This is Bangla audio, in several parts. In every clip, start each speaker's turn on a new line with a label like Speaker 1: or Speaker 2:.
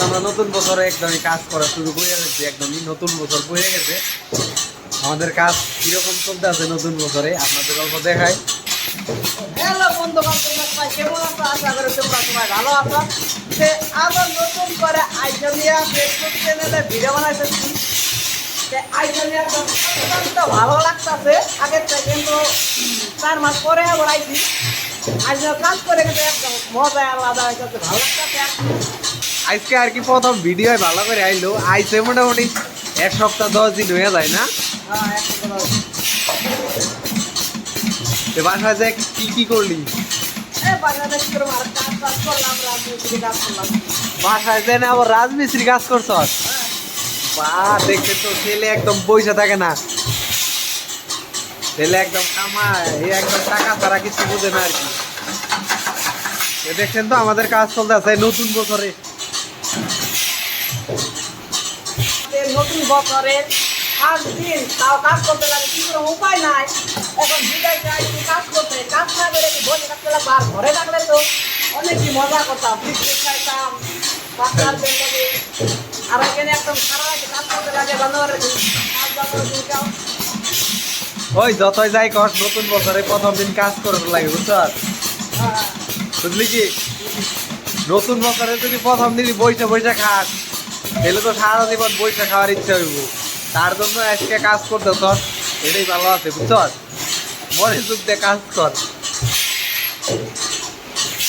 Speaker 1: আমরা নতুন বছরে একদমই কাজ করা শুরু করে গেছি একদমই নতুন বছর বয়ে গেছে আমাদের কাজ কীরকম চলতে আছে নতুন বছরে আপনাদের অল্প দেখাই
Speaker 2: হ্যালো বন্ধু কেমন আছো? আশা করি তোমরা সবাই ভালো আছো। সে আবার নতুন করে আইজলিয়া ফেসবুক চ্যানেলে ভিডিও বানাইতেছি সে আইজলিয়া অত্যন্ত ভালো লাগতেছে। আগের কিন্তু চার মাস পরে আইছি। আজ কাজ করে কিন্তু একদম মজা আলাদা হয়েছে ভালো লাগতেছে
Speaker 1: আজকে আর কি প্রথম ভিডিও ভালো করে আইলো। আইসে মোটামুটি এক সপ্তাহ দশ দিন হয়ে যায় না?
Speaker 2: হ্যাঁ
Speaker 1: বাসায় যে কি কি করলি? বাসায় যে আবার রাজমিস্ত্রি কাজ করছ? বা দেখতে তো ছেলে একদম পয়সা থাকে না। ছেলে একদম কামায় একদম টাকা ছাড়া কিছু বুঝে না আর কি। এ দেখছেন তো আমাদের কাজ চলতে আছে নতুন বছরে।
Speaker 2: নতুন বছরের দিন তাও কাজ করতে লাগে কি কোনো উপায় নাই। এখন বিদায় চাই কি কাজ করতে কাজ না করে কি বসে থাকতে লাগবে আর ঘরে থাকলে তো অনেকই মজা করতাম পিকনিক খাইতাম বাচ্চাদের লাগে। আর এখানে একদম সারা রাত কাজ করতে লাগে জানুয়ারি
Speaker 1: ওই যতই যাই কর নতুন বছরে প্রথম দিন কাজ করতে লাগে বুঝছ?
Speaker 2: হ্যাঁ,
Speaker 1: বুঝলি কি? নতুন বছরে যদি প্রথম দিনই বইসা বইসা খাস তাহলে তো সারা জীবন বইসা খাওয়ার ইচ্ছা হইব। তার জন্য আজকে কাজ করতে তোর। এটাই ভালো আছে বুঝছ মনে যুগ দিয়ে কাজ কর।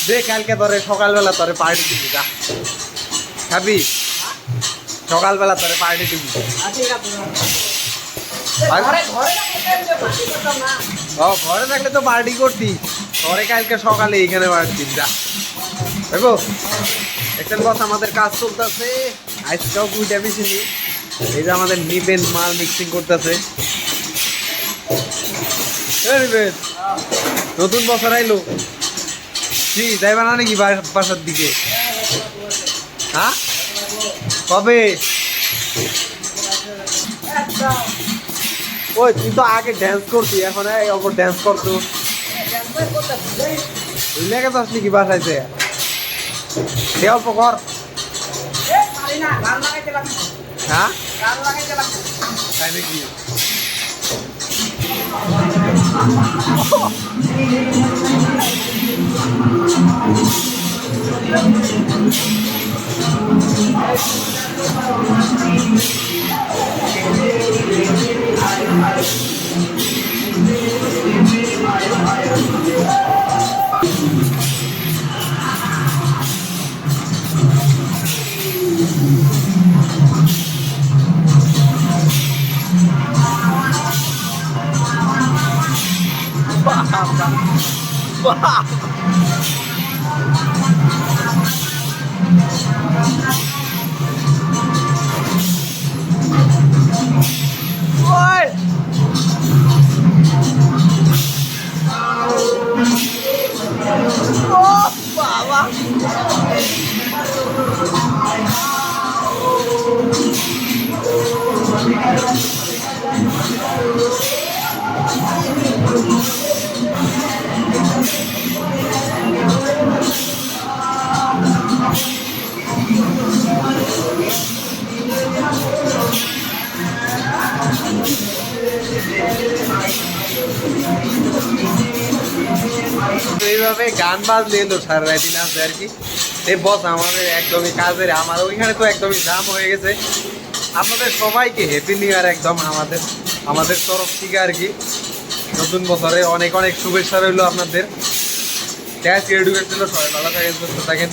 Speaker 1: দে কালকে তোরে সকালবেলা তোরে পার্টি দিবি যা। খাবি? সকালবেলা তোরে পার্টি দিবি। ও ঘরে থাকলে তো পার্টি করতি। ঘরে কালকে সকালে এইখানে পার্টি যা। দেখো দেখছেন বস আমাদের কাজ চলতেছে। আজকেও দুইটা বেশি নি এই যে আমাদের নিবেন মাল মিক্সিং করতেছে। নতুন বছর আইলো। কি, যাইবা না নাকি বাসার দিকে? হ্যাঁ কবে? ওই, তুই তো আগে ড্যান্স করতি, এখন অপর ড্যান্স করতো। বুঝলে গেছে আসলি বাসাইছে সে অল্প কর।
Speaker 2: গান লাগাইতে লাগবে
Speaker 1: হ্যাঁ
Speaker 2: গান লাগাইতে লাগবে
Speaker 1: তাই নাকি ওই
Speaker 2: ও বাবা
Speaker 1: তো এইভাবে গান বাজলে এলো সারা রাতি নাচে আর কি। এই বস আমাদের একদমই কাজের, আমার ওইখানে তো একদমই জাম হয়ে গেছে। আপনাদের সবাইকে হ্যাপি নিউ ইয়ার একদম আমাদের আমাদের তরফ থেকে আর কি। নতুন বছরে অনেক অনেক শুভেচ্ছা রইল আপনাদের। ক্যাশ এডুকেট ছিল, সবাই ভালো থাকেন, সুস্থ থাকেন।